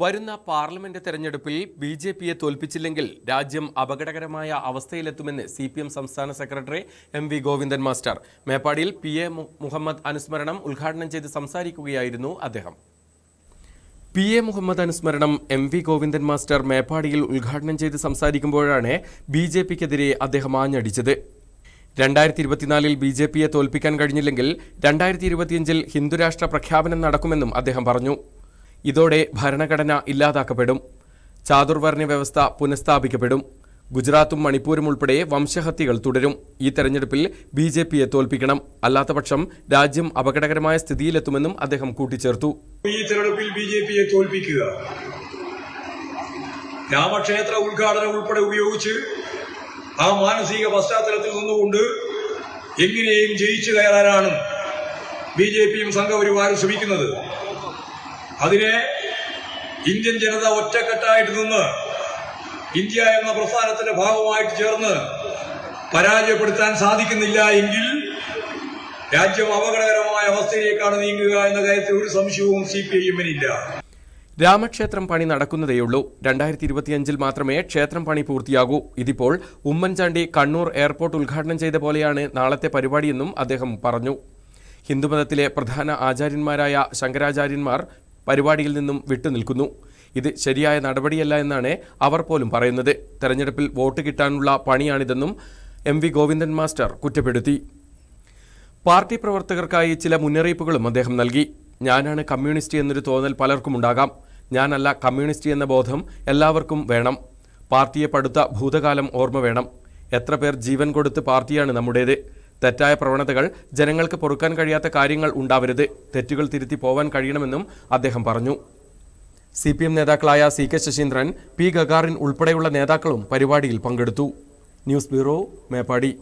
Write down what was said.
വരുന്ന പാർലമെന്റ് തെരഞ്ഞെടുപ്പിൽ B J പിയെ തോൽപ്പിച്ചില്ലെങ്കിൽ രാജ്യം അപകടകരമായ അവസ്ഥയിലെത്തുമെന്ന് സി പി എം സംസ്ഥാന secretary M V Govindan master. മേപ്പാടിയിൽ പി എ മുഹമ്മദ് അനുസ്മരണം ഉദ്ഘാടനം ചെയ്ത് സംസാരിക്കുകയായിരുന്നു അദ്ദേഹം. പി എ മുഹമ്മദ് അനുസ്മരണം എം വി ഗോവിന്ദൻ മാസ്റ്റർ മേപ്പാടിയിൽ ഉദ്ഘാടനം ചെയ്ത് സംസാരിക്കുമ്പോഴാണ് ബി ജെ പിക്കെതിരെ അദ്ദേഹം ആഞ്ഞടിച്ചത്. രണ്ടായിരത്തി ഇരുപത്തിനാലിൽ ബി ജെ പിയെ തോൽപ്പിക്കാൻ കഴിഞ്ഞില്ലെങ്കിൽ രണ്ടായിരത്തി ഇരുപത്തിയഞ്ചിൽ ഹിന്ദുരാഷ്ട്ര പ്രഖ്യാപനം നടക്കുമെന്നും അദ്ദേഹം പറഞ്ഞു. ഇതോടെ ഭരണഘടന ഇല്ലാതാക്കപ്പെടും. ചാതുർവർണ വ്യവസ്ഥ പുനഃസ്ഥാപിക്കപ്പെടും. ഗുജറാത്തും മണിപ്പൂരും ഉൾപ്പെടെ വംശഹത്യകൾ തുടരും. ഈ തെരഞ്ഞെടുപ്പിൽ ബി ജെ പിയെ തോൽപ്പിക്കണം. അല്ലാത്തപക്ഷം രാജ്യം അപകടകരമായ സ്ഥിതിയിലെത്തുമെന്നും അദ്ദേഹം കൂട്ടിച്ചേർത്തു. ഈ തെരഞ്ഞെടുപ്പിൽ ബി ജെ പിയെ തോൽപ്പിക്കുക. രാമക്ഷേത്ര ഉദ്ഘാടനം ഉൾപ്പെടെ ഉപയോഗിച്ച് ആ മാനസിക പശ്ചാത്തലത്തിൽ നിന്നുകൊണ്ട് എങ്ങനെയും ജയിച്ചു കയറാനാണ് ബി ജെ പിയും സംഘപരിവാരും ശ്രമിക്കുന്നത്. അതിനെ ഇന്ത്യൻ ജനത ഒറ്റക്കെട്ടായിട്ട് നിന്ന് ഇന്ത്യ എന്ന പ്രസ്ഥാനത്തിന്റെ ഭാഗമായിട്ട് ചേർന്ന് പരാജയപ്പെടുത്താൻ സാധിക്കുന്നില്ല എങ്കിൽ രാജ്യം അപകടകരമായ അവസ്ഥയിലേക്കാണ് നീങ്ങുക എന്ന കാര്യത്തിൽ ഒരു സംശയവും സി പി ഐ എമ്മിനില്ല. രാമക്ഷേത്രം പണി നടക്കുന്നതേയുള്ളൂ രണ്ടായിരത്തി ഇരുപത്തിയഞ്ചിൽ മാത്രമേ ക്ഷേത്രം പണി പൂർത്തിയാകൂ. ഇതിപ്പോൾ ഉമ്മൻചാണ്ടി കണ്ണൂർ എയർപോർട്ട് ഉദ്ഘാടനം ചെയ്ത പോലെയാണ് നാളത്തെ പരിപാടിയെന്നും അദ്ദേഹം പറഞ്ഞു. ഹിന്ദുമതത്തിലെ പ്രധാന ആചാര്യന്മാരായ ശങ്കരാചാര്യന്മാർ പരിപാടിയിൽ നിന്നും വിട്ടുനിൽക്കുന്നു ഇത് ശരിയായ നടപടിയല്ല എന്നാണ് അവർ പോലും പറയുന്നത്. തെരഞ്ഞെടുപ്പിൽ വോട്ട് കിട്ടാനുള്ള പണിയാണിതെന്നും എം വി ഗോവിന്ദൻ മാസ്റ്റർ കുറ്റപ്പെടുത്തി. പാർട്ടി പ്രവർത്തകർക്കായി ചില മുന്നറിയിപ്പുകളും അദ്ദേഹം നൽകി. ഞാനാണ് കമ്മ്യൂണിസ്റ്റ് എന്നൊരു തോന്നൽ പലർക്കും ഉണ്ടാകാം. ഞാനല്ല കമ്മ്യൂണിസ്റ്റ് എന്ന ബോധം എല്ലാവർക്കും വേണം. പാർട്ടിയെ പടുത്ത ഭൂതകാലം ഓർമ്മ വേണം. എത്ര പേർ ജീവൻ കൊടുത്ത് പാർട്ടിയാണ് നമ്മുടേത്? തെറ്റായ പ്രവണതകൾ ജനങ്ങൾക്ക് പൊറുക്കാൻ കഴിയാത്ത കാര്യങ്ങൾ ഉണ്ടാവരുത്. തെറ്റുകൾ തിരുത്തി പോവാൻ കഴിയണമെന്നും അദ്ദേഹം പറഞ്ഞു. സി പി എം നേതാക്കളായ C K Sasheendran P Gagarin ഉൾപ്പെടെയുള്ള നേതാക്കളും പരിപാടിയിൽ പങ്കെടുത്തു. News bureau Meppadi.